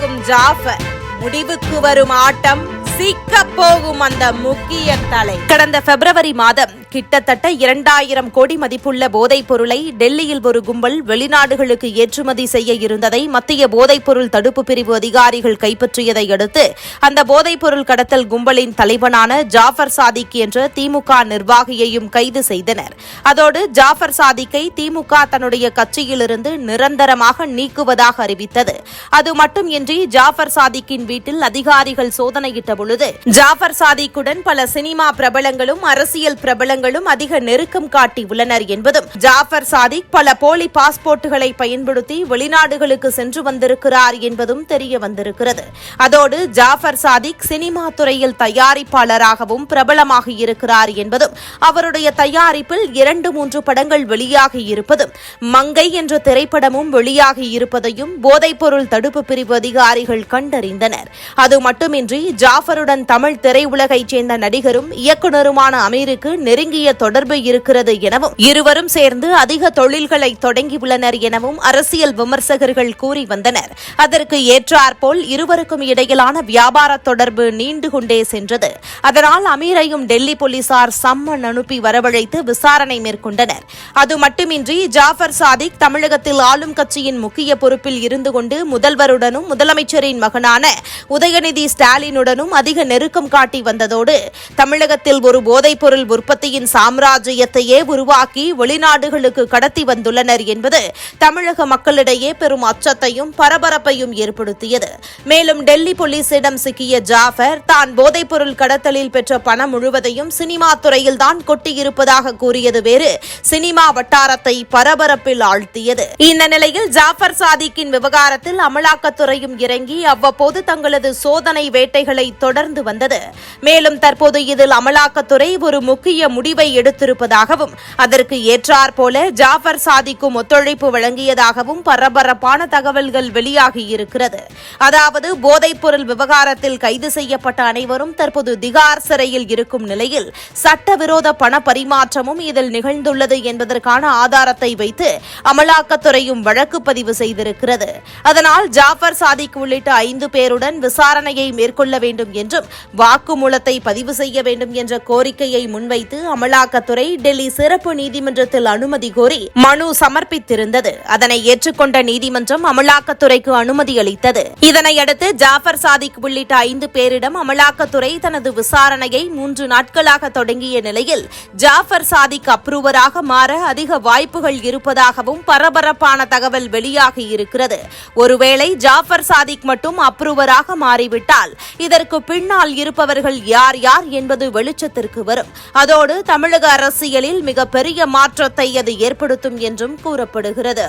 ஆகும் ஜாஃபர். முடிவுக்கு வரும் ஆட்டம் சிக்க போகும் அந்த முக்கிய தலை. கடந்த பிப்ரவரி மாதம் கிட்டத்தட்ட இரண்டாயிரம் கோடி மதிப்புள்ள போதைப் பொருளை டெல்லியில் ஒரு கும்பல் வெளிநாடுகளுக்கு ஏற்றுமதி செய்ய இருந்ததை மத்திய போதைப் பொருள் தடுப்பு பிரிவு அதிகாரிகள் கைப்பற்றியதை அடுத்து அந்த போதைப் பொருள் கடத்தல் கும்பலின் தலைவனான ஜாஃபர் சாதிக் என்ற திமுக நிர்வாகியையும் கைது செய்தனர். அதோடு ஜாஃபர் சாதிக்கை திமுக தன்னுடைய கட்சியிலிருந்து நிரந்தரமாக நீக்குவதாக அறிவித்தது. அது மட்டுமின்றி ஜாஃபர் சாதிக்கின் வீட்டில் அதிகாரிகள் சோதனையிட்ட பொழுது ஜாஃபர் சாதிக்குடன் பல சினிமா பிரபலங்களும் அரசியல் பிரபலங்களும் அதிக நெருக்கம் காட்டி உள்ளனர் என்பதும் ஜாஃபர் சாதிக் பல போலி பாஸ்போர்ட்டுகளை பயன்படுத்தி வெளிநாடுகளுக்கு சென்று வந்திருக்கிறார் என்பதும் தெரிய வந்திருக்கிறது. அதோடு ஜாஃபர் சாதிக் சினிமா துறையில் தயாரிப்பாளராகவும் பிரபலமாக இருக்கிறார் என்பதும் அவருடைய தயாரிப்பில் இரண்டு மூன்று படங்கள் வெளியாகி இருப்பதும் மங்கை என்ற திரைப்படமும் வெளியாகி இருப்பதையும் போதைப்பொருள் தடுப்பு பிரிவு அதிகாரிகள் கண்டறிந்தனர். அது மட்டுமின்றி ஜாஃபருடன் தமிழ் திரையுலகைச் சேர்ந்த நடிகரும் இயக்குநருமான அமீருக்கு நெருங்கி நெருங்கிய தொடர்பு இருக்கிறது எனவும் இருவரும் சேர்ந்து அதிக தொழில்களை தொடங்கியுள்ளனர் எனவும் அரசியல் விமர்சகர்கள் கூறி வந்தனர். அதற்கு ஏற்றாற்போல் இருவருக்கும் இடையிலான வியாபார தொடர்பு நீண்டு கொண்டே சென்றது. அதனால் அமீரையும் டெல்லி போலீசார் சம்மன் அனுப்பி வரவழைத்து விசாரணை மேற்கொண்டனர். அது மட்டுமின்றி ஜாஃபர் சாதிக் தமிழகத்தில் ஆளும் கட்சியின் முக்கிய பொறுப்பில் இருந்து கொண்டு முதல்வருடனும் முதலமைச்சரின் மகனான உதயநிதி ஸ்டாலினுடனும் அதிக நெருக்கம் காட்டி வந்ததோடு தமிழகத்தில் ஒரு போதைப்பொருள் உற்பத்தியின் சாம்ராஜ்யத்தையே உருவாக்கி வெளிநாடுகளுக்கு கடத்தி வந்துள்ளனர் என்பது தமிழக மக்களிடையே பெரும் அச்சத்தையும் பரபரப்பையும் ஏற்படுத்தியது. மேலும் டெல்லி போலீசிடம் சிக்கிய ஜாஃபர் தான் போதைப்பொருள் கடத்தலில் பெற்ற பணம் முழுவதையும் சினிமா துறையில் தான் கொட்டியிருப்பதாக கூறியது வேறு சினிமா வட்டாரத்தை பரபரப்பில் ஆழ்த்தியது. இந்த நிலையில் ஜாஃபர் சாதிக்கின் விவகாரத்தில் அமலாக்கத்துறையும் இறங்கி அவ்வப்போது தங்களது சோதனை வேட்டைகளை தொடர்ந்து வந்தது. மேலும் தற்போது இதில் அமலாக்கத்துறை ஒரு முக்கிய முடிவை எடுத்திருப்பதாகவும் அதற்கு ஏற்றாற்போல ஜாஃபர் சாதிக்கும் ஒத்துழைப்பு வழங்கியதாகவும் பரபரப்பான தகவல்கள் வெளியாகியிருக்கிறது. அதாவது போதைப்பொருள் விவகாரத்தில் கைது செய்யப்பட்ட அனைவரும் தற்போது திகார் சிறையில் இருக்கும் நிலையில் சட்டவிரோத பண பரிமாற்றமும் இதில் நிகழ்ந்துள்ளது என்பதற்கான ஆதாரத்தை வைத்து அமலாக்கத்துறையும் வழக்கு பதிவு செய்திருக்கிறது. அதனால் ஜாஃபர் சாதிக் உள்ளிட்ட ஐந்து பேருடன் விசாரணையை மேற்கொள்ள வேண்டும் என்றும் வாக்குமூலத்தை பதிவு செய்ய வேண்டும் என்ற கோரிக்கையை முன்வைத்து அமலாக்கத்துறை டெல்லி சிறப்பு நீதிமன்றத்தில் அனுமதி கோரி மனு சமர்ப்பித்திருந்தது. அதனை ஏற்றுக்கொண்ட நீதிமன்றம் அமலாக்கத்துறைக்கு அனுமதி அளித்தது. இதனையடுத்து ஜாஃபர் சாதிக் உள்ளிட்ட ஐந்து பேரிடம் அமலாக்கத்துறை தனது விசாரணையை மூன்று நாட்களாக தொடங்கிய நிலையில் ஜாஃபர் சாதிக் அப்ரூவராக மாற அதிக வாய்ப்புகள் இருப்பதாகவும் பரபரப்பான தகவல் வெளியாகி இருக்கிறது. ஒருவேளை ஜாஃபர் சாதிக் மட்டும் அப்ரூவராக மாறிவிட்டால் இதற்கு பின்னால் இருப்பவர்கள் யார் யார் என்பது வெளிச்சத்திற்கு வரும். அதோடு தமிழக அரசியலில் மிகப்பெரிய மாற்றத்தை அது ஏற்படுத்தும் என்றும் கூறப்படுகிறது.